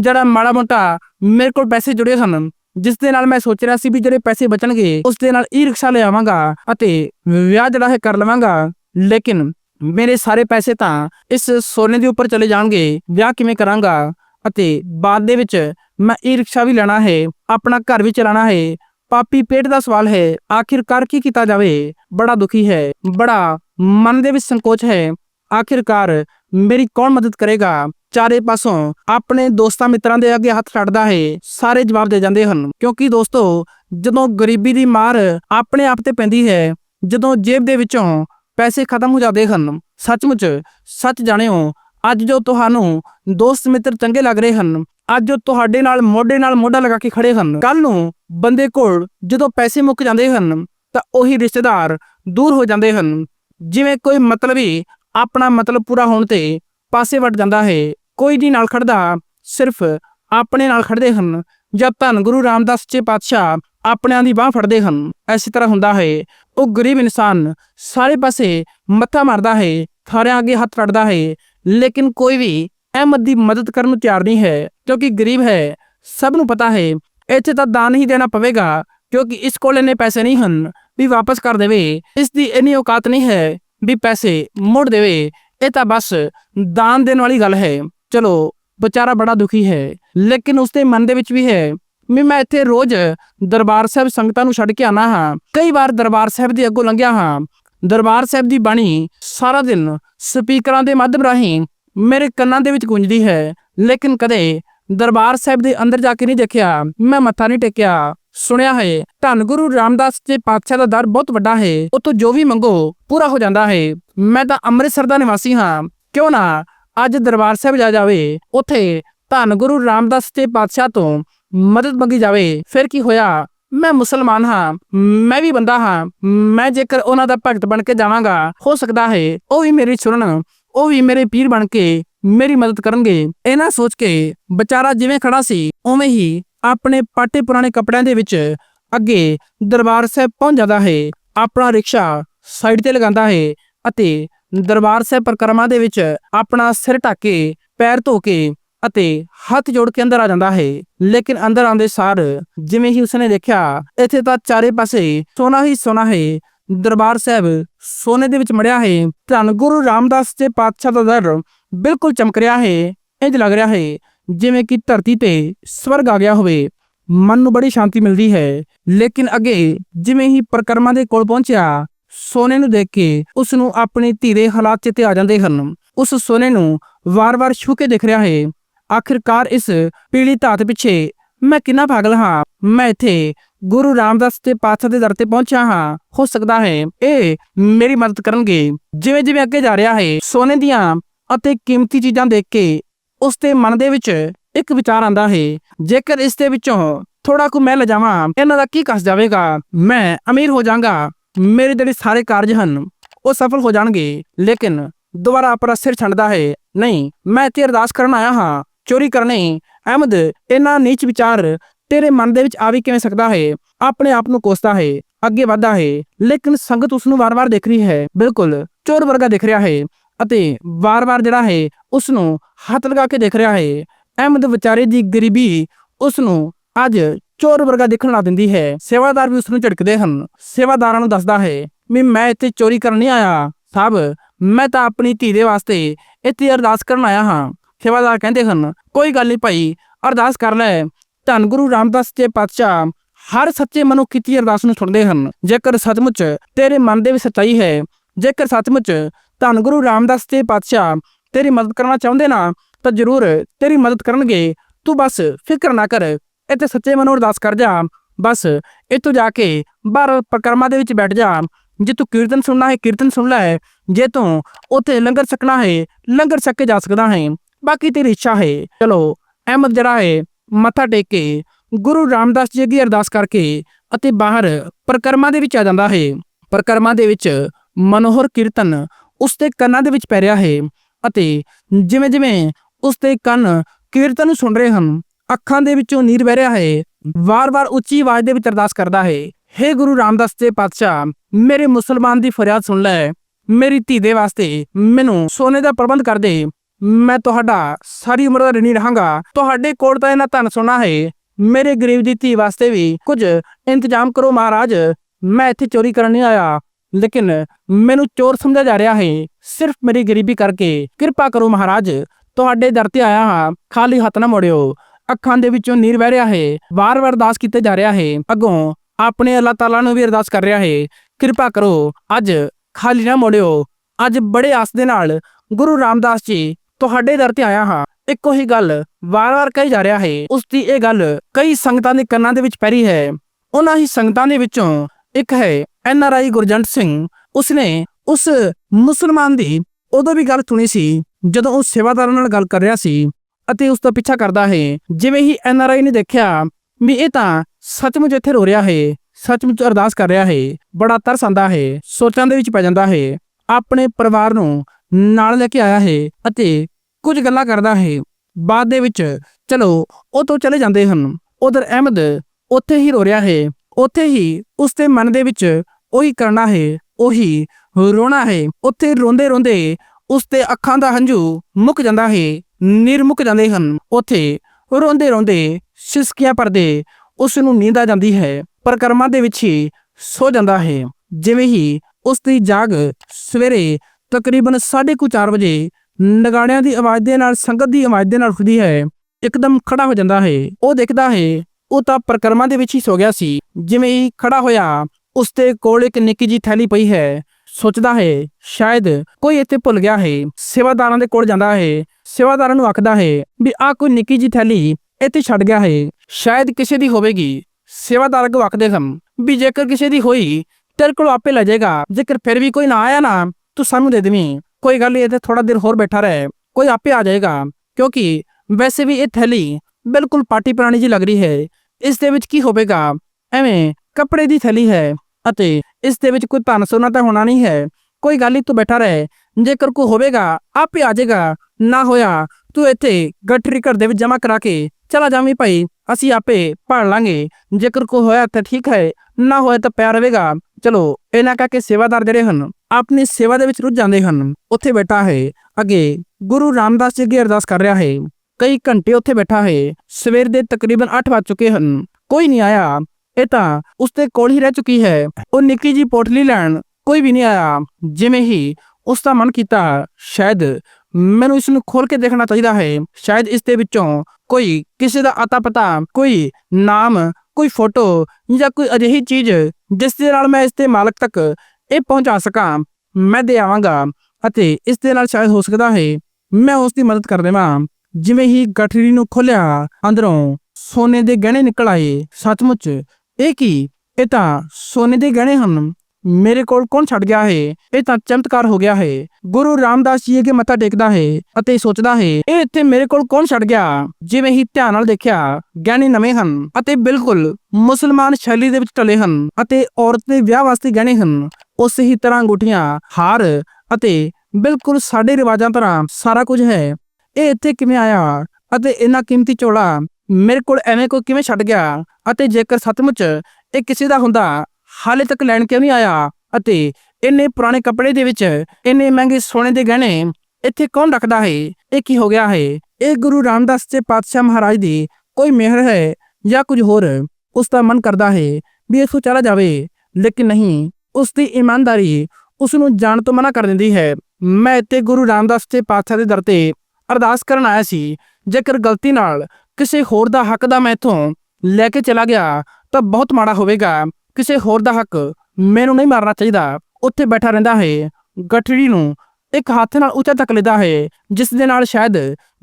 ਜਿਹੜਾ ਮਾੜਾ ਮੋਟਾ ਮੇਰੇ ਕੋਲ ਪੈਸੇ ਜੁੜੇ ਹਨ ਜਿਸ ਦੇ ਨਾਲ ਮੈਂ ਸੋਚ ਰਿਹਾ ਸੀ ਵੀ ਜਿਹੜੇ ਪੈਸੇ ਬਚਣਗੇ, ਉਸ ਦੇ ਨਾਲ ਈ ਰਿਕਸ਼ਾ ਲੈ ਆਵਾਂਗਾ ਅਤੇ ਵਿਆਹ ਜਿਹੜਾ ਹੈ ਕਰ ਲਵਾਂਗਾ। ਲੇਕਿਨ ਮੇਰੇ ਸਾਰੇ ਪੈਸੇ ਤਾਂ ਇਸ ਸੋਨੇ ਦੇ ਉੱਪਰ ਚਲੇ ਜਾਣਗੇ ਵਿਆਹ ਕਿਵੇਂ ਕਰਾਂਗਾ? ਅਤੇ ਬਾਅਦ ਦੇ ਵਿੱਚ ਮੈਂ ਈ ਰਿਕਸ਼ਾ ਵੀ ਲੈਣਾ ਹੈ, ਆਪਣਾ ਘਰ ਵੀ ਚਲਾਣਾ ਹੈ। ਪਾਪੀ ਪੇਟ ਦਾ ਸਵਾਲ ਹੈ, ਆਖਿਰਕਾਰ ਕੀ ਕੀਤਾ ਜਾਵੇ? ਬੜਾ ਦੁਖੀ ਹੈ, ਬੜਾ ਮਨ ਦੇ ਵਿੱਚ ਸੰਕੋਚ ਹੈ। ਆਖਿਰਕਾਰ ਮੇਰੀ ਕੌਣ ਮਦਦ ਕਰੇਗਾ? ਚਾਰੇ ਪਾਸੋਂ ਆਪਣੇ ਦੋਸਤਾਂ ਮਿੱਤਰਾਂ ਦੇ ਅੱਗੇ ਹੱਥ ਛੱਡਦਾ ਹੈ, ਸਾਰੇ ਜਵਾਬ ਦੇ ਜਾਂਦੇ ਹਨ। ਕਿਉਂਕਿ ਦੋਸਤੋ, ਜਦੋਂ ਗਰੀਬੀ ਦੀ ਮਾਰ ਆਪਣੇ ਆਪ ਤੇ ਪੈਂਦੀ ਹੈ, ਜਦੋਂ ਜੇਬ ਦੇ ਵਿੱਚੋਂ ਪੈਸੇ ਖਤਮ ਹੋ ਜਾਂਦੇ ਹਨ, ਸੱਚਮੁੱਚ ਸੱਚ ਜਾਣਿਓ, ਅੱਜ ਜੋ ਤੁਹਾਨੂੰ ਦੋਸਤ ਮਿੱਤਰ ਚੰਗੇ ਲੱਗ ਰਹੇ ਹਨ, ਅੱਜ ਜੋ ਤੁਹਾਡੇ ਨਾਲ ਮੋਢੇ ਨਾਲ ਮੋਢਾ ਲਗਾ ਕੇ ਖੜੇ ਹਨ ਕੱਲ ਨੂੰ ਬੰਦੇ ਕੋਲ ਜਦੋਂ ਪੈਸੇ ਮੁੱਕ ਜਾਂਦੇ ਹਨ, ਤਾਂ ਉਹੀ ਰਿਸ਼ਤੇਦਾਰ ਦੂਰ ਹੋ ਜਾਂਦੇ ਹਨ। ਜਿਵੇਂ ਕੋਈ ਮਤਲਬ ਹੀ ਆਪਣਾ ਮਤਲਬ ਪੂਰਾ ਹੋਣ ਤੇ ਪਾਸੇ ਵਟ ਜਾਂਦਾ ਹੈ ਕੋਈ ਨਹੀਂ ਨਾਲ ਖੜਦਾ, ਸਿਰਫ ਆਪਣੇ ਨਾਲ ਖੜਦੇ ਹਨ। ਜਦ ਧੰਨ ਗੁਰੂ ਰਾਮਦਾਸ ਜੀ ਪਾਤਸ਼ਾਹ ਆਪਣਿਆਂ ਦੀ ਬਾਹ ਫੜਦੇ ਹਨ, ਐਸੀ ਤਰ੍ਹਾਂ ਹੁੰਦਾ ਹੈ, ਉਹ ਗਰੀਬ ਇਨਸਾਨ ਸਾਰੇ ਪਾਸੇ ਮੱਥਾ ਮਾਰਦਾ ਹੈ, ਥਾਰਿਆਂ ਅੱਗੇ ਹੱਥ ਰੱਖਦਾ ਹੈ, ਲੇਕਿਨ ਕੋਈ ਵੀ ਅਹਿਮਦ ਦੀ ਮਦਦ ਕਰਨ ਨੂੰ ਤਿਆਰ ਨਹੀਂ ਹੈ, ਕਿਉਂਕਿ ਗਰੀਬ ਹੈ, ਸਭ ਨੂੰ ਪਤਾ ਹੈ, ਇੱਥੇ ਤਾਂ ਦਾਨ ਹੀ ਦੇਣਾ ਪਵੇਗਾ, ਕਿਉਂਕਿ ਇਸ ਕੋਲ ਇੰਨੇ ਪੈਸੇ ਨਹੀਂ ਹਨ, ਵੀ ਵਾਪਸ ਕਰ ਦੇਵੇ, ਇਸ ਦੀ ਇੰਨੀ ਔਕਾਤ ਨਹੀਂ ਹੈ, ਵੀ ਪੈਸੇ ਮੋੜ ਦੇਵੇ, ਇਹ ਤਾਂ ਬਸ ਦਾਨ ਦੇਣ ਵਾਲੀ ਗੱਲ ਹੈ। ਚਲੋ, ਵਿਚਾਰਾ ਬੜਾ ਦੁਖੀ ਹੈ। ਲੇਕਿਨ ਉਸਦੇ ਮਨ ਦੇ ਵਿੱਚ ਵੀ ਹੈ, ਵੀ ਮੈਂ ਇੱਥੇ ਰੋਜ਼ ਦਰਬਾਰ ਸਾਹਿਬ ਸੰਗਤਾਂ ਨੂੰ ਛੱਡ ਕੇ ਆਣਾ ਹਾਂ। ਕਈ ਵਾਰ ਦਰਬਾਰ ਸਾਹਿਬ ਦੇ ਅੱਗੋਂ ਲੰਘਿਆ ਹਾਂ। ਦਰਬਾਰ ਸਾਹਿਬ ਦੀ ਬਾਣੀ ਸਾਰਾ ਦਿਨ ਸਪੀਕਰਾਂ ਦੇ ਮਾਧਿਅਮ ਰਾਹੀਂ ਮੇਰੇ ਕੰਨਾਂ ਦੇ ਵਿੱਚ ਗੂੰਜਦੀ ਹੈ। ਲੇਕਿਨ ਕਦੇ ਦਰਬਾਰ ਸਾਹਿਬ ਦੇ ਅੰਦਰ ਜਾ ਕੇ ਨਹੀਂ ਦੇਖਿਆ। ਮੈਂ ਮੱਥਾ ਨਹੀਂ ਟੇਕਿਆ। ਸੁਣਿਆ ਹੈ, ਧੰਨ ਗੁਰੂ ਰਾਮਦਾਸ ਜੀ ਪਾਤਸ਼ਾਹ ਦਾ ਦਰ ਬਹੁਤ ਵੱਡਾ ਹੈ। ਉਤੋਂ ਜੋ ਵੀ ਮੰਗੋ, ਪੂਰਾ ਹੋ ਜਾਂਦਾ ਹੈ। ਮੈਂ ਤਾਂ ਅੰਮ੍ਰਿਤਸਰ ਦਾ ਨਿਵਾਸੀ ਹਾਂ। ਕਿਉਂ ਨਾ ਅੱਜ ਦਰਬਾਰ ਸਾਹਿਬ ਜਾ ਜਾਵੇ, ਉੱਥੇ ਧੰਨ ਗੁਰੂ ਰਾਮਦਾਸ ਜੀ ਪਾਤਸ਼ਾਹ ਤੋਂ ਮਦਦ ਮੰਗੀ ਜਾਵੇ। ਫਿਰ ਕੀ ਹੋਇਆ? ਮੈਂ ਮੁਸਲਮਾਨ ਹਾਂ, ਮੈਂ ਵੀ ਬੰਦਾ ਹਾਂ, ਮੈਂ ਜੇਕਰ ਉਹਨਾਂ ਦਾ ਭਗਤ ਬਣ ਕੇ ਜਾਵਾਂਗਾ, ਹੋ ਸਕਦਾ ਹੈ ਉਹ ਵੀ ਮੇਰੀ ਸੁਣਨ, ਉਹ ਵੀ ਮੇਰੇ ਪੀਰ ਬਣ ਕੇ ਮੇਰੀ ਮਦਦ ਕਰਨਗੇ। ਇਹਨਾਂ ਸੋਚ ਕੇ ਵਿਚਾਰਾ ਜਿਵੇਂ ਖੜਾ ਸੀ, ਉਵੇਂ ਹੀ ਆਪਣੇ ਪਾਟੇ ਪੁਰਾਣੇ ਕੱਪੜਿਆਂ ਦੇ ਵਿੱਚ ਅੱਗੇ ਦਰਬਾਰ ਸਾਹਿਬ ਪਹੁੰਚ ਜਾਂਦਾ ਹੈ। ਆਪਣਾ ਰਿਕਸ਼ਾ ਸਾਈਡ ਤੇ ਲਗਾਉਂਦਾ ਹੈ ਅਤੇ ਦਰਬਾਰ ਸਾਹਿਬ ਪਰਿਕਰਮਾ ਦੇ ਵਿੱਚ ਆਪਣਾ ਸਿਰ ਢੱਕ ਕੇ, ਪੈਰ ਧੋ ਕੇ ਅਤੇ ਹੱਥ ਜੋੜ ਕੇ ਅੰਦਰ ਆ ਜਾਂਦਾ ਹੈ। ਲੇਕਿਨ ਅੰਦਰ ਆਉਂਦੇ ਸਾਰ ਜਿਵੇਂ ਹੀ ਉਸਨੇ ਦੇਖਿਆ, ਇੱਥੇ ਤਾਂ ਚਾਰੇ ਪਾਸੇ ਸੋਨਾ ਹੀ ਸੋਨਾ ਹੈ। ਦਰਬਾਰ ਸਾਹਿਬ ਸੋਨੇ ਦੇ ਵਿੱਚ ਮੜਿਆ ਹੈ। ਧੰਨ ਗੁਰੂ ਰਾਮਦਾਸ ਦੇ ਪਾਤਸ਼ਾਹ ਦਾ ਦਰ ਬਿਲਕੁਲ ਚਮਕ ਰਿਹਾ ਹੈ ਇੰਜ ਲੱਗ ਰਿਹਾ ਹੈ, ਜਿਵੇਂ ਕਿ ਧਰਤੀ ਤੇ ਸਵਰਗ ਆ ਗਿਆ ਹੋਵੇ। ਮਨ ਨੂੰ ਬੜੀ ਸ਼ਾਂਤੀ ਮਿਲਦੀ ਹੈ। ਲੇਕਿਨ ਅੱਗੇ ਜਿਵੇਂ ਹੀ ਪ੍ਰਕਰਮਾਂ ਦੇ ਕੋਲ ਪਹੁੰਚਿਆ ਸੋਨੇ ਨੂੰ ਦੇਖ ਕੇ ਉਸ ਨੂੰ ਆਪਣੀ ਧੀਰੇ ਹਾਲਾਤ ਚਿੱਤੇ ਆ ਜਾਂਦੇ ਹਨ। ਉਸ ਸੋਨੇ ਨੂੰ ਵਾਰ-ਵਾਰ ਛੂ ਕੇ ਦੇਖ ਰਿਹਾ ਹੈ। ਆਖਿਰਕਾਰ ਇਸ ਪੀਲੀ ਧਾਤ ਪਿੱਛੇ ਮੈਂ ਕਿੰਨਾ ਪਾਗਲ ਹਾਂ। ਮੈਂ ਇੱਥੇ ਗੁਰੂ ਰਾਮਦਾਸ ਦੇ ਪਾਤਸ਼ਾਹ ਦੇ ਦਰ ਤੇ ਪਹੁੰਚਿਆ ਹਾਂ। ਹੋ ਸਕਦਾ ਹੈ ਇਹ ਮੇਰੀ ਮਦਦ ਕਰਨਗੇ। ਜਿਵੇਂ ਜਿਵੇਂ ਅੱਗੇ ਜਾ ਰਿਹਾ ਹੈ, ਸੋਨੇ ਦੀਆਂ ਅਤੇ ਕੀਮਤੀ ਚੀਜ਼ਾਂ ਦੇਖ ਕੇ ਉਸ ਦੇ ਮਨ ਦੇ ਵਿੱਚ ਇੱਕ ਵਿਚਾਰ ਆਂਦਾ ਹੈ, ਜੇਕਰ ਇਸ ਦੇ ਵਿੱਚੋਂ ਥੋੜਾ ਕੁ ਮੈਂ ਲਜਾਵਾਂ ਇਹਨਾਂ ਦਾ ਕੀ ਕਸ ਜਾਵੇਗਾ? ਮੈਂ ਅਮੀਰ ਹੋ ਜਾਵਾਂਗਾ। ਮੇਰੇ ਜਿਹੜੇ ਸਾਰੇ ਕਾਰਜ ਹਨ, ਉਹ ਸਫਲ ਹੋ ਜਾਣਗੇ, ਲੇਕਿਨ ਦੁਬਾਰਾ ਆਪਣਾ ਸਿਰ ਛੰਡਦਾ ਹੈ, ਨਹੀਂ, ਮੈਂ ਤੇ ਅਰਦਾਸ ਕਰਨ ਆਇਆ ਹਾਂ, ਚੋਰੀ ਕਰਨੀ, ਅਹਿਮਦ ਇਹਨਾਂ ਨੀਚ ਵਿਚਾਰ ਤੇਰੇ ਮਨ ਦੇ ਵਿੱਚ ਆ ਵੀ ਕਿਵੇਂ ਸਕਦਾ ਹੈ? ਆਪਣੇ ਆਪ ਨੂੰ ਕੋਸਦਾ ਹੈ, ਅੱਗੇ ਵਧਦਾ ਹੈ, ਲੇਕਿਨ ਸੰਗਤ ਉਸ ਨੂੰ ਵਾਰ-ਵਾਰ ਦੇਖ ਰਹੀ ਹੈ, ਬਿਲਕੁਲ ਚੋਰ ਵਰਗਾ ਦਿਖ ਰਿਹਾ ਹੈ, ਅਤੇ ਵਾਰ-ਵਾਰ ਜਿਹੜਾ ਹੈ ਉਸ ਨੂੰ ਹੱਥ ਲਗਾ ਕੇ ਦੇਖ ਰਿਹਾ ਹੈ, ਅਹਿਮਦ ਵਿਚਾਰੇ ਦੀ ਗਰੀਬੀ ਉਸ ਨੂੰ ਅੱਜ ਚੋਰ ਵਰਗਾ ਦਿਖਣ ਲਾ ਦਿੰਦੀ ਹੈ। ਸੇਵਾਦਾਰ ਵੀ ਉਸ ਨੂੰ ਝਿੜਕਦੇ ਹਨ। ਸੇਵਾਦਾਰਾਂ ਨੂੰ ਦੱਸਦਾ ਹੈ, ਵੀ ਮੈਂ ਇੱਥੇ ਚੋਰੀ ਕਰਨ ਨਹੀਂ ਆਇਆ। ਸਾਹਿਬ ਮੈਂ ਤਾਂ ਆਪਣੀ ਧੀ ਦੇ ਵਾਸਤੇ ਇੱਥੇ ਅਰਦਾਸ ਕਰਨ ਆਇਆ ਹਾਂ। ਸੇਵਾਦਾਰ ਕਹਿੰਦੇ ਹਨ, ਕੋਈ ਗੱਲ ਨਹੀਂ ਭਾਈ, ਅਰਦਾਸ ਕਰ ਲੈ। ਧੰਨ ਗੁਰੂ ਰਾਮਦਾਸ ਜੀ ਪਾਤਸ਼ਾਹ ਹਰ ਸੱਚੇ ਮਨੁ ਕੀਤੀ ਅਰਦਾਸ ਨੂੰ ਸੁਣਦੇ ਹਨ। ਜੇਕਰ ਸੱਚਮੁੱਚ ਤੇਰੇ ਮਨ ਦੇ ਵਿੱਚ ਸੱਚਾਈ ਹੈ, ਜੇਕਰ ਸੱਚਮੁੱਚ ਧੰਨ ਗੁਰੂ ਰਾਮਦਾਸ ਜੀ ਪਾਤਸ਼ਾਹ ਤੇਰੀ ਮਦਦ ਕਰਨਾ ਚਾਹੁੰਦੇ ਨਾ, ਤਾਂ ਜ਼ਰੂਰ ਤੇਰੀ ਮਦਦ ਕਰਨਗੇ। ਤੂੰ ਬਸ ਫਿਕਰ ਨਾ ਕਰ। ਇੱਥੇ ਸੱਚੇ ਮਨੋਂ ਅਰਦਾਸ ਕਰ ਜਾ। ਬਸ ਇੱਥੋਂ ਜਾ ਕੇ ਬਾਹਰ ਪਰਕਰਮਾ ਦੇ ਵਿੱਚ ਬੈਠ ਜਾ। ਜੇ ਤੂੰ ਕੀਰਤਨ ਸੁਣਨਾ ਹੈ, ਕੀਰਤਨ ਸੁਣ ਲੈ। ਜੇ ਤੂੰ ਉੱਥੇ ਲੰਗਰ ਛਕਣਾ ਹੈ, ਲੰਗਰ ਛਕ ਕੇ ਜਾ ਸਕਦਾ ਹੈ। ਬਾਕੀ ਤੇਰੀ ਇੱਛਾ ਹੈ। ਚਲੋ, ਅਹਿਮਦ ਜਿਹੜਾ ਹੈ, ਮੱਥਾ ਟੇਕ ਕੇ ਗੁਰੂ ਰਾਮਦਾਸ ਜੀ ਦੀ ਅਰਦਾਸ ਕਰਕੇ ਅਤੇ ਬਾਹਰ ਪਰਕਰਮਾ ਦੇ ਵਿੱਚ ਆ ਜਾਂਦਾ ਹੈ। ਪਰਕਰਮਾ ਦੇ ਵਿੱਚ ਮਨੋਹਰ ਕੀਰਤਨ ਉਸ ਦੇ ਕੰਨਾਂ ਦੇ ਵਿੱਚ ਪੈ ਰਿਹਾ ਹੈ ਅਤੇ ਜਿਵੇਂ ਜਿਵੇਂ ਉਸ ਦੇ ਕੰਨ ਕੀਰਤਨ ਨੂੰ ਸੁਣ ਰਹੇ ਹਨ ਅੱਖਾਂ ਦੇ ਵਿੱਚੋਂ ਨੀਰ ਵਹਿ ਰਿਹਾ ਹੈ। ਵਾਰ-ਵਾਰ ਉੱਚੀ ਆਵਾਜ਼ ਦੇ ਵਿੱਚ ਅਰਦਾਸ ਕਰਦਾ ਹੈ हे ਗੁਰੂ ਰਾਮਦਾਸ ਦੇ ਪਾਤਸ਼ਾਹ, ਮੇਰੇ ਮੁਸਲਮਾਨ ਦੀ ਫਰਿਆਦ ਸੁਣ ਲੈ। ਮੇਰੀ ਧੀ ਦੇ ਵਾਸਤੇ ਮੈਨੂੰ ਸੋਨੇ ਦਾ ਪ੍ਰਬੰਧ ਕਰ ਦੇ। ਮੈਂ ਤੁਹਾਡਾ ਸਾਰੀ ਉਮਰ ਦਾ ਰਣੀ ਰਹਾਂਗਾ। ਤੁਹਾਡੇ ਕੋਲ ਤਾਂ ਇਹਨਾਂ ਧਨ ਸੋਨਾ ਹੈ। ਮੇਰੇ ਗਰੀਬ ਦੀ ਧੀ ਵਾਸਤੇ ਵੀ ਕੁਝ ਇੰਤਜ਼ਾਮ ਕਰੋ ਮਹਾਰਾਜ। ਮੈਂ ਇੱਥੇ ਚੋਰੀ ਕਰਨ ਨਹੀਂ ਆਇਆ। ਲੇਕਿਨ ਮੈਨੂੰ ਚੋਰ ਸਮਝਿਆ ਜਾ ਰਿਹਾ ਹੈ। ਸਿਰਫ ਮੇਰੀ ਗਰੀਬੀ ਕਰਕੇ ਕਿਰਪਾ ਕਰੋ ਮਹਾਰਾਜ। ਤੁਹਾਡੇ ਦਰ ਤੇ ਆਇਆ ਹਾਂ। ਖਾਲੀ ਹੱਥ ਨਾ ਮੋੜਿਓ। ਅੱਖਾਂ ਦੇ ਵਿੱਚੋਂ ਨੀਰ ਵਹਿ ਰਿਹਾ ਹੈ। ਵਾਰ-ਵਾਰ ਅਰਦਾਸ ਕੀਤੇ ਜਾ ਰਿਹਾ ਹੈ। ਅੱਗੋਂ ਆਪਣੇ ਅੱਲਾਹ ਤਾਲਾ ਨੂੰ ਵੀ ਅਰਦਾਸ ਕਰ ਰਿਹਾ ਹੈ। ਕਿਰਪਾ ਕਰੋ, ਅੱਜ ਖਾਲੀ ਨਾ ਮੋੜਿਓ। ਅੱਜ ਬੜੇ ਆਸ ਦੇ ਨਾਲ ਗੁਰੂ ਰਾਮਦਾਸ ਜੀ ਤੁਹਾਡੇ ਦਰ ਤੇ ਆਇਆ ਹਾਂ। ਇੱਕੋ ਹੀ ਗੱਲ ਵਾਰ-ਵਾਰ ਕਹੀ ਜਾ ਰਿਹਾ ਹੈ। ਉਸ ਦੀ ਇਹ ਗੱਲ ਕਈ ਸੰਗਤਾਂ ਦੇ ਕੰਨਾਂ ਦੇ ਵਿੱਚ ਪੈ ਰਹੀ ਹੈ। ਉਹਨਾਂ ਹੀ ਸੰਗਤਾਂ ਦੇ ਵਿੱਚੋਂ ਇੱਕ ਹੈ N R I Gurjant Singh. ਉਸਨੇ ਉਸ ਮੁਸਲਮਾਨ ਦੀ ਉਦੋਂ ਵੀ ਗੱਲ ਸੁਣੀ ਸੀ, ਜਦੋਂ ਉਹ ਸੇਵਾਦਾਰਾਂ ਨਾਲ ਗੱਲ ਕਰ ਰਿਹਾ ਸੀ। ਅਤੇ ਉਸ ਦਾ ਪਿੱਛਾ ਕਰਦਾ ਹੈ। ਜਿਵੇਂ ਹੀ ਐਨ ਆਰ ਆਈ ਨੇ ਦੇਖਿਆ ਵੀ ਇਹ ਤਾਂ ਸੱਚਮੁੱਚ ਇੱਥੇ ਰੋ ਰਿਹਾ ਹੈ, ਸੱਚਮੁੱਚ ਅਰਦਾਸ ਕਰ ਰਿਹਾ ਹੈ, ਬੜਾ ਤਰਸ ਆਂਦਾ ਹੈ, ਸੋਚਾਂ ਦੇ ਵਿੱਚ ਪੈ ਜਾਂਦਾ ਹੈ। ਆਪਣੇ ਪਰਿਵਾਰ ਨੂੰ ਨਾਲ ਲੈ ਕੇ ਆਇਆ ਹੈ ਅਤੇ ਕੁਝ ਗੱਲਾਂ ਕਰਦਾ ਹੈ। ਬਾਅਦ ਦੇ ਵਿੱਚ, ਚਲੋ, ਉਹ ਤੋਂ ਚਲੇ ਜਾਂਦੇ ਹਨ। ਉਧਰ ਅਹਿਮਦ ਉੱਥੇ ਹੀ ਰੋ ਰਿਹਾ ਹੈ। ਉੱਥੇ ਹੀ ਉਸ ਦੇ ਮਨ ਦੇ ਵਿੱਚ ਉਹੀ ਕਰਨਾ ਹੈ, ਉਹੀ ਰੋਣਾ ਹੈ। ਉੱਥੇ ਰੋਂਦੇ ਰੋਂਦੇ ਉਸ ਦੇ ਅੱਖਾਂ ਦਾ ਹੰਝੂ ਮੁੱਕ ਜਾਂਦਾ ਹੈ। ਨਿਰਮੁੱਕ ਜਾਂਦੇ ਹਨ। ਉੱਥੇ ਰੋਂਦੇ ਰੋਂਦੇ ਸਿਸਕੀਆਂ ਪਰਦੇ ਉਸ ਨੂੰ ਨੀਂਦ ਆ ਜਾਂਦੀ ਹੈ ਪਰਕਰਮਾ ਦੇ ਵਿੱਚ ਹੀ ਸੋ ਜਾਂਦਾ ਹੈ। ਜਿਵੇਂ ਹੀ ਉਸ ਦੀ ਜਾਗ ਸਵੇਰੇ ਤਕਰੀਬਨ 4:30 ਵਜੇ ਨਗਾੜਿਆਂ ਦੀ ਆਵਾਜ਼ ਦੇ ਨਾਲ, ਸੰਗਤ ਦੀ ਆਵਾਜ਼ ਦੇ ਨਾਲ ਉੱਠਦੀ ਹੈ, ਇੱਕਦਮ ਖੜਾ ਹੋ ਜਾਂਦਾ ਹੈ। ਉਹ ਦੇਖਦਾ ਹੈ, ਉਹ ਤਾਂ ਪਰਕਰਮਾ ਦੇ ਵਿੱਚ ਹੀ ਸੋ ਗਿਆ ਸੀ। ਜਿਵੇਂ ਹੀ ਖੜਾ ਹੋਇਆ ਉਸ ਦੇ ਕੋਲ ਇੱਕ ਨਿੱਕੀ ਜੀ ਥੈਲੀ ਪਈ ਹੈ। ਸੋਚਦਾ ਹੈ, ਸ਼ਾਇਦ ਕੋਈ ਇੱਥੇ ਭੁੱਲ ਗਿਆ ਹੈ। ਸੇਵਾਦਾਰਾਂ ਦੇ ਕੋਲ ਜਾਂਦਾ ਹੈ। ਸੇਵਾਦਾਰਾਂ ਨੂੰ ਆਖਦਾ ਹੈ ਵੀ ਆ ਕੋਈ ਨਿੱਕੀ ਜੀ ਥੈਲੀ ਇੱਥੇ ਛੱਡ ਗਿਆ ਹੈ। ਸ਼ਾਇਦ ਕਿਸੇ ਦੀ ਹੋਵੇਗੀ। ਸੇਵਾਦਾਰ ਅੱਗੇ ਆਖਦੇ ਹਨ ਵੀ ਜੇਕਰ ਕਿਸੇ ਦੀ ਹੋਈ, ਤੇਰੇ ਕੋਲ ਆਪੇ ਲੈ ਜਾਏਗਾ। ਜੇਕਰ ਫਿਰ ਵੀ ਕੋਈ ਨਾ ਆਇਆ ਨਾ, ਤੂੰ ਸਾਨੂੰ ਦੇ ਦੇਵੀਂ। ਕੋਈ ਗੱਲ ਨਹੀਂ ਇੱਥੇ ਥੋੜਾ ਦੇਰ ਹੋਰ ਬੈਠਾ ਰਹਿ। ਕੋਈ ਆਪੇ ਆ ਜਾਏਗਾ। ਕਿਉਂਕਿ ਵੈਸੇ ਵੀ ਇਹ ਥੈਲੀ ਬਿਲਕੁਲ ਪਾਟੀ ਪੁਰਾਣੀ ਜੀ ਲੱਗ ਰਹੀ ਹੈ। ਇਸ ਦੇ ਵਿੱਚ ਕੀ ਹੋਵੇਗਾ? ਐਵੇਂ ਕੱਪੜੇ ਦੀ ਥੈਲੀ ਹੈ ਅਤੇ ਇਸ ਦੇ ਵਿੱਚ ਕੋਈ ਧਨ ਸੋਨਾ ਤਾਂ ਹੋਣਾ ਨਹੀਂ ਹੈ। ਕੋਈ ਗੱਲ ਨਹੀਂ ਤੂੰ ਬੈਠਾ ਰਹਿ। ਜੇਕਰ ਕੋਈ ਹੋਵੇਗਾ, ਆਪੇ ਆ ਜਾਏਗਾ। ਨਾ ਹੋਇਆ, ਤੂੰ ਇੱਥੇ ਗੱਠਰੀ ਘਰ ਦੇ ਵਿੱਚ ਜਮਾ ਕਰਾ ਕੇ ਚਲਾ ਜਾਵੀਂ ਭਾਈ, ਅਸੀਂ ਆਪੇ ਪੜ ਲਾਂਗੇ। ਜੇਕਰ ਕੋਈ ਹੋਇਆ ਤਾਂ ਠੀਕ ਹੈ, ਨਾ ਹੋਇਆ ਤਾਂ ਪਿਆ ਰਹੇਗਾ ਚਲੋ, ਇਹਨਾਂ ਕਹਿ ਕੇ ਸੇਵਾਦਾਰ ਜਿਹੜੇ ਹਨ, ਆਪਣੀ ਸੇਵਾ ਦੇ ਵਿੱਚ ਰੁੱਝ ਜਾਂਦੇ ਹਨ। ਉੱਥੇ ਬੈਠਾ ਹੈ, ਅੱਗੇ ਗੁਰੂ ਰਾਮਦਾਸ ਜੀ ਅੱਗੇ ਅਰਦਾਸ ਕਰ ਰਿਹਾ ਹੈ। ਕਈ ਘੰਟੇ ਉੱਥੇ ਬੈਠਾ ਹੈ, ਸਵੇਰ ਦੇ ਤਕਰੀਬਨ 8 ਵੱਜ ਚੁੱਕੇ ਹਨ। ਕੋਈ ਨਹੀਂ ਆਇਆ, ਇਹ ਤਾਂ ਉਸਦੇ ਕੋਲ ਹੀ ਰਹਿ ਚੁੱਕੀ ਹੈ। ਉਹ ਨਿੱਕੀ ਜੀ ਪੋਟਲੀ ਲੈਣ ਕੋਈ ਵੀ ਨਹੀਂ ਆਇਆ, ਜਿਵੇਂ ਹੀ ਉਸ ਦਾ ਮਨ ਕੀਤਾ ਸ਼ਾਇਦ ਮੈਨੂੰ ਇਸ ਨੂੰ ਖੋਲ ਕੇ ਦੇਖਣਾ ਚਾਹੀਦਾ ਹੈ। ਸ਼ਾਇਦ ਇਸ ਦੇ ਵਿੱਚੋਂ ਕੋਈ ਕਿਸੇ ਦਾ ਆਤਾ ਪਤਾ ਕੋਈ ਨਾਮ, ਕੋਈ ਫੋਟੋ ਜਾਂ ਕੋਈ ਅਜਿਹੀ ਚੀਜ਼ ਜਿਸ ਦੇ ਨਾਲ ਮੈਂ ਇਸ ਦੇ ਮਾਲਕ ਤੱਕ ਇਹ ਪਹੁੰਚਾ ਸਕਾਂ, ਮੈਂ ਦੇ ਆਵਾਂਗਾ ਅਤੇ ਇਸ ਦੇ ਨਾਲ ਸ਼ਾਇਦ ਹੋ ਸਕਦਾ ਹੈ, ਮੈਂ ਉਸ ਦੀ ਮਦਦ ਕਰ ਦੇਵਾਂ। ਜਿਵੇਂ ਹੀ ਗਠੜੀ ਨੂੰ ਖੋਲਿਆ ਅੰਦਰੋਂ ਸੋਨੇ ਦੇ ਗਹਿਣੇ ਨਿਕਲ ਆਏ। ਸੱਚਮੁੱਚ, ਇਹ ਕੀ? ਇਹ ਤਾਂ ਸੋਨੇ ਦੇ ਗਹਿਣੇ ਹਨ। ਮੇਰੇ ਕੋਲ ਕੌਣ ਛੱਡ ਗਿਆ ਹੈ? ਇਹ ਤਾਂ ਚਮਤਕਾਰ ਹੋ ਗਿਆ ਹੈ। ਗੁਰੂ ਰਾਮਦਾਸ ਜੀ ਅੱਗੇ ਮੱਥਾ ਟੇਕਦਾ ਹੈ ਅਤੇ ਸੋਚਦਾ ਹੈ, ਇਹ ਇੱਥੇ ਮੇਰੇ ਕੋਲ ਕੌਣ ਛੱਡ ਗਿਆ? ਜਿਵੇਂ ਹੀ ਧਿਆਨ ਨਾਲ ਦੇਖਿਆ, ਗਹਿਣੇ ਨਵੇਂ ਹਨ ਅਤੇ ਬਿਲਕੁਲ ਮੁਸਲਮਾਨ ਸ਼ੈਲੀ ਦੇ ਵਿੱਚ ਟਲੇ ਹਨ ਅਤੇ ਔਰਤ ਦੇ ਵਿਆਹ ਵਾਸਤੇ ਗਹਿਣੇ ਹਨ। ਉਸੇ ਹੀ ਤਰ੍ਹਾਂ ਅੰਗੂਠੀਆਂ, ਹਾਰ ਅਤੇ ਬਿਲਕੁਲ ਸਾਡੇ ਰਿਵਾਜਾਂ ਤਰ੍ਹਾਂ ਸਾਰਾ ਕੁਝ ਹੈ। ਇਹ ਇੱਥੇ ਕਿਵੇਂ ਆਇਆ ਅਤੇ ਇਹਨਾਂ ਕੀਮਤੀ ਝੋਲਾ ਮੇਰੇ ਕੋਲ ਐਵੇਂ ਕੋਈ ਕਿਵੇਂ ਛੱਡ ਗਿਆ? ਅਤੇ ਜੇਕਰ ਸੱਚਮੁੱਚ ਇਹ ਕਿਸੇ ਦਾ ਹੁੰਦਾ ਹਾਲੇ ਤੱਕ ਲੈਣ ਕਿਉਂ ਨਹੀਂ ਆਇਆ? ਅਤੇ ਇੰਨੇ ਪੁਰਾਣੇ ਕੱਪੜੇ ਦੇ ਵਿੱਚ ਇੰਨੇ ਮਹਿੰਗੇ ਸੋਨੇ ਦੇ ਗਹਿਣੇ ਇੱਥੇ ਕੌਣ ਰੱਖਦਾ ਹੈ? ਇਹ ਕੀ ਹੋ ਗਿਆ ਹੈ? ਇਹ ਗੁਰੂ ਰਾਮਦਾਸ ਦੇ ਪਾਤਸ਼ਾਹ ਮਹਾਰਾਜ ਦੀ ਕੋਈ ਮਿਹਰ ਹੈ ਜਾਂ ਕੁਝ ਹੋਰ? ਉਸ ਦਾ ਮਨ ਕਰਦਾ ਹੈ ਵੀ ਇਹ ਚਲਾ ਜਾਵੇ, ਲੇਕਿਨ ਨਹੀਂ, ਉਸ ਦੀ ਇਮਾਨਦਾਰੀ ਉਸ ਨੂੰ ਜਾਣ ਤੋਂ ਮਨਾ ਕਰ ਦਿੰਦੀ ਹੈ। ਮੈਂ ਇੱਥੇ ਗੁਰੂ ਰਾਮਦਾਸ ਦੇ ਪਾਤਸ਼ਾਹ ਦੇ ਦਰ ਤੇ ਅਰਦਾਸ ਕਰਨ ਆਇਆ ਸੀ। ਜੇਕਰ ਗਲਤੀ ਨਾਲ ਕਿਸੇ ਹੋਰ ਦਾ ਹੱਕ ਦਾ ਮੈਂ ਇਥੋਂ ਲੈ ਕੇ ਚਲਾ ਗਿਆ, ਤਾਂ ਬਹੁਤ ਮਾੜਾ ਹੋਵੇਗਾ। ਕਿਸੇ ਹੋਰ ਦਾ ਹੱਕ ਮੈਨੂੰ ਨਹੀਂ ਮਾਰਨਾ ਚਾਹੀਦਾ। ਉੱਥੇ ਬੈਠਾ ਰਹਿੰਦਾ ਹੈ, ਗਠੜੀ ਨੂੰ ਇੱਕ ਹੱਥ ਨਾਲ ਉੱਚਾ ਤੱਕ ਲੈਂਦਾ ਹੈ, ਜਿਸ ਦੇ ਨਾਲ ਸ਼ਾਇਦ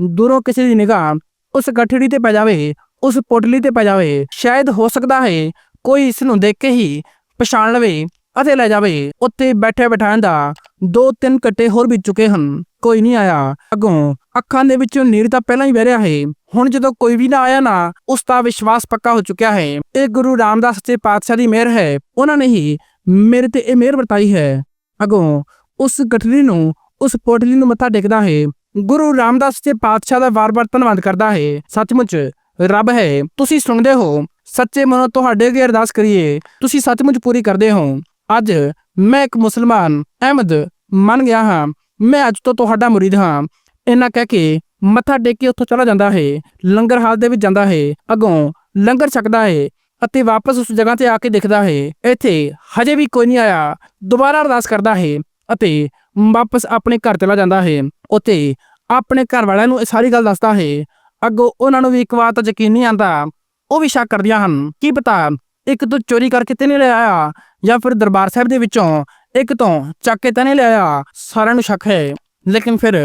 ਦੂਰੋਂ ਕਿਸੇ ਦੀ ਨਿਗਾਹ ਉਸ ਗਠੜੀ ਤੇ ਪੈ ਜਾਵੇ, ਉਸ ਪੋਟਲੀ ਤੇ ਪੈ ਜਾਵੇ। ਸ਼ਾਇਦ ਹੋ ਸਕਦਾ ਹੈ, ਕੋਈ ਇਸ ਨੂੰ ਦੇਖ ਕੇ ਹੀ ਪਛਾਣ ਲਵੇ ਅਤੇ ਲੈ ਜਾਵੇ। ਉੱਤੇ ਬੈਠੇ ਬਿਠਾਣ ਦਾ ਦੋ ਤਿੰਨ ਕੱਟੇ ਹੋਰ ਵੀ ਚੁੱਕੇ ਹਨ। ਕੋਈ ਨਹੀਂ ਆਇਆ। ਅੱਗੋਂ ਅੱਖਾਂ ਦੇ ਵਿੱਚੋਂ ਨੀਰ ਤਾਂ ਪਹਿਲਾਂ ਹੀ ਵਹਿ ਰਿਹਾ ਹੈ। ਹੁਣ ਜਦੋਂ ਕੋਈ ਵੀ ਨਾ ਆਇਆ ਨਾ, ਉਸ ਦਾ ਵਿਸ਼ਵਾਸ ਪੱਕਾ ਹੋ ਚੁੱਕਿਆ ਹੈ। ਇਹ ਗੁਰੂ ਰਾਮਦਾਸ ਸੱਚੇ ਪਾਤਸ਼ਾਹ ਦੀ ਮਿਹਰ ਹੈ। ਉਹਨਾਂ ਨੇ ਹੀ ਮੇਰੇ ਤੇ ਇਹ ਮਿਹਰ ਵਰਤਾਈ ਹੈ। ਅੱਗੋਂ ਉਸ ਗਠੜੀ ਨੂੰ, ਉਸ ਪੋਟਲੀ ਨੂੰ ਮੱਥਾ ਟੇਕਦਾ ਹੈ। ਗੁਰੂ ਰਾਮਦਾਸ ਸੱਚੇ ਪਾਤਸ਼ਾਹ ਦਾ ਵਾਰ-ਵਾਰ ਧੰਨਵਾਦ ਕਰਦਾ ਹੈ। ਸੱਚਮੁੱਚ, ਰੱਬ ਹੈ, ਤੁਸੀਂ ਸੁਣਦੇ ਹੋ। ਸੱਚੇ ਮਨੋਂ ਤੁਹਾਡੇ ਅੱਗੇ ਅਰਦਾਸ ਕਰੀਏ। ਤੁਸੀਂ ਸੱਚਮੁੱਚ ਪੂਰੀ ਕਰਦੇ ਹੋ। ਅੱਜ ਮੈਂ ਇੱਕ ਮੁਸਲਮਾਨ, ਅਹਿਮਦ, ਮੰਨ ਗਿਆ ਹਾਂ। ਮੈਂ ਅੱਜ ਤੋਂ ਤੁਹਾਡਾ ਮੁਰੀਦ ਹਾਂ। ਇਹਨਾਂ ਕਹਿ ਕੇ ਮੱਥਾ ਟੇਕ ਕੇ ਉੱਥੋਂ ਚਲਾ ਜਾਂਦਾ ਹੈ, ਲੰਗਰ ਹਾਲ ਦੇ ਵਿੱਚ ਜਾਂਦਾ ਹੈ, ਅੱਗੋਂ ਲੰਗਰ ਛਕਦਾ ਹੈ ਅਤੇ ਵਾਪਸ ਉਸ ਜਗ੍ਹਾ ਤੇ ਆ ਕੇ ਦੇਖਦਾ ਹੈ, ਇੱਥੇ ਹਜੇ ਵੀ ਕੋਈ ਨਹੀਂ ਆਇਆ, ਦੁਬਾਰਾ ਅਰਦਾਸ ਕਰਦਾ ਹੈ ਅਤੇ ਵਾਪਸ ਆਪਣੇ ਘਰ ਚਲਾ ਜਾਂਦਾ ਹੈ, ਉੱਥੇ ਆਪਣੇ ਘਰ ਵਾਲਿਆਂ ਨੂੰ ਇਹ ਸਾਰੀ ਗੱਲ ਦੱਸਦਾ ਹੈ, ਅੱਗੋਂ ਉਹਨਾਂ ਨੂੰ ਵੀ ਇੱਕ ਵਾਰ ਤਾਂ ਯਕੀਨ ਨਹੀਂ ਆਂਦਾ ਉਹ ਵੀ ਸ਼ੱਕ ਕਰਦੀਆਂ ਹਨ, ਕੀ ਪਤਾ ਇੱਕ ਤੋਂ ਚੋਰੀ ਕਰਕੇ ਤੇ ਨਹੀਂ ਲੈ ਆਇਆ ਜਾਂ ਫਿਰ ਦਰਬਾਰ ਸਾਹਿਬ ਦੇ ਵਿੱਚੋਂ ਇੱਕ ਤੋਂ ਚੱਕ ਕੇ ਤਾਂ ਨਹੀਂ ਲੈ ਸਾਰਿਆਂ ਨੂੰ ਸ਼ੱਕ ਹੈ, ਲੇਕਿਨ ਫਿਰ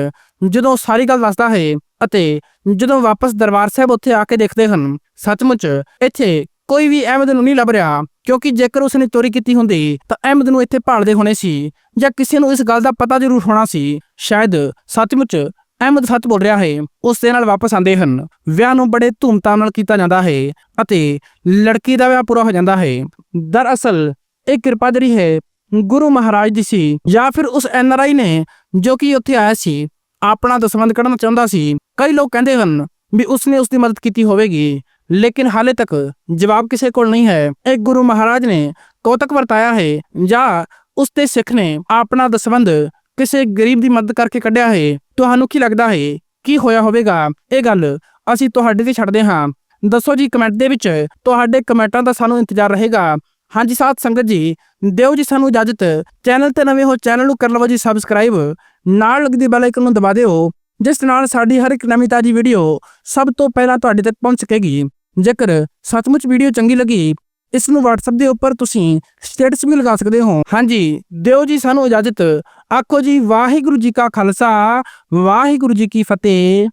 ਜਦੋਂ ਸਾਰੀ ਗੱਲ ਦੱਸਦਾ ਹੈ ਅਤੇ ਜਦੋਂ ਵਾਪਸ ਦਰਬਾਰ ਸਾਹਿਬ ਉੱਥੇ ਆ ਕੇ ਦੇਖਦੇ ਹਨ, ਸੱਚਮੁੱਚ ਇੱਥੇ ਕੋਈ ਵੀ ਅਹਿਮਦ ਨੂੰ ਨਹੀਂ ਲੱਭ ਰਿਹਾ, ਕਿਉਂਕਿ ਜੇਕਰ ਉਸਨੇ ਚੋਰੀ ਕੀਤੀ ਹੁੰਦੀ, ਤਾਂ ਅਹਿਮਦ ਨੂੰ ਇੱਥੇ ਭਾਲਦੇ ਹੋਣੇ ਸੀ ਜਾਂ ਕਿਸੇ ਨੂੰ ਇਸ ਗੱਲ ਦਾ ਪਤਾ ਜ਼ਰੂਰ ਹੋਣਾ ਸੀ। ਸ਼ਾਇਦ ਸੱਚਮੁੱਚ ਅਹਿਮਦ ਸੱਚ ਬੋਲ ਰਿਹਾ ਹੈ, ਉਸ ਦੇ ਨਾਲ ਵਾਪਸ ਆਉਂਦੇ ਹਨ। ਵਿਆਹ ਨੂੰ ਬੜੇ ਧੂਮਧਾਮ ਨਾਲ ਕੀਤਾ ਜਾਂਦਾ ਹੈ ਅਤੇ ਲੜਕੀ ਦਾ ਵਿਆਹ ਪੂਰਾ ਹੋ ਜਾਂਦਾ ਹੈ। ਦਰਅਸਲ ਇਹ ਕਿਰਪਾ ਜਿਹੜੀ ਹੈ ਗੁਰੂ ਮਹਾਰਾਜ ਦੀ ਸੀ ਜਾਂ ਫਿਰ ਉਸ ਐਨਆਰਆਈ ਨੇ ਜੋ ਕਿ ਉੱਥੇ ਆਇਆ ਸੀ ਆਪਣਾ ਦਸਵੰਦ ਕੱਢਣਾ ਚਾਹੁੰਦਾ ਸੀ। ਕਈ ਲੋਕ ਕਹਿੰਦੇ ਹਨ ਵੀ ਉਸਨੇ ਉਸ ਦੀ ਮਦਦ ਕੀਤੀ ਹੋਵੇਗੀ, ਲੇਕਿਨ ਹਾਲੇ ਤੱਕ ਜਵਾਬ ਕਿਸੇ ਕੋਲ ਨਹੀਂ ਹੈ। ਇਹ ਗੁਰੂ ਮਹਾਰਾਜ ਨੇ ਕੌਤਕ ਵਰਤਾਇਆ ਹੈ, ਜਾਂ ਉਸ ਤੇ ਸਿੱਖ ਨੇ ਆਪਣਾ ਦਸਵੰਦ ਕਿਸੇ ਗਰੀਬ ਦੀ ਮਦਦ ਕਰਕੇ ਕੱਢਿਆ ਹੈ। ਤੁਹਾਨੂੰ ਕੀ ਲੱਗਦਾ ਹੈ, ਕੀ ਹੋਇਆ ਹੋਵੇਗਾ? ਇਹ ਗੱਲ ਅਸੀਂ ਤੁਹਾਡੇ ਤੇ ਛੱਡਦੇ ਹਾਂ। ਦੱਸੋ ਜੀ, ਕਮੈਂਟ ਦੇ ਵਿੱਚ ਤੁਹਾਡੇ ਕਮੈਂਟਾਂ ਦਾ ਸਾਨੂੰ ਇੰਤਜ਼ਾਰ ਰਹੇਗਾ। ਹਾਂਜੀ ਸਾਥ ਸੰਗਤ ਜੀ, ਦਿਓ ਜੀ ਸਾਨੂੰ ਇਜਾਜ਼ਤ। ਚੈਨਲ ਤੇ ਨਵੇਂ ਹੋ ਚੈਨਲ ਨੂੰ ਕਰ ਲਵੋ ਜੀ ਸਬਸਕ੍ਰਾਈਬ ਨਾਲ ਲੱਗਦੀ ਬੈਲ ਆਈਕਨ ਨੂੰ ਦਬਾ ਦਿਓ, ਜਿਸ ਨਾਲ ਸਾਡੀ ਹਰ ਇੱਕ ਨਵੀਂ ਤਾਜੀ ਵੀਡੀਓ ਸਭ ਤੋਂ ਪਹਿਲਾਂ ਤੁਹਾਡੇ ਤੱਕ ਪਹੁੰਚ ਸਕੇਗੀ। ਜੇਕਰ ਸੱਚਮੁੱਚ ਵੀਡੀਓ ਚੰਗੀ ਲੱਗੀ, ਇਸ ਨੂੰ WhatsApp ਦੇ ਉੱਪਰ ਤੁਸੀਂ ਸਟੇਟਸ ਵੀ ਲਗਾ ਸਕਦੇ ਹੋ। ਹਾਂਜੀ, ਦਿਓ ਜੀ ਸਾਨੂੰ ਇਜਾਜ਼ਤ। ਆਖੋ ਜੀ, ਵਾਹਿਗੁਰੂ ਜੀ ਕਾ ਖਾਲਸਾ, ਵਾਹਿਗੁਰੂ ਜੀ ਕੀ ਫਤਿਹ।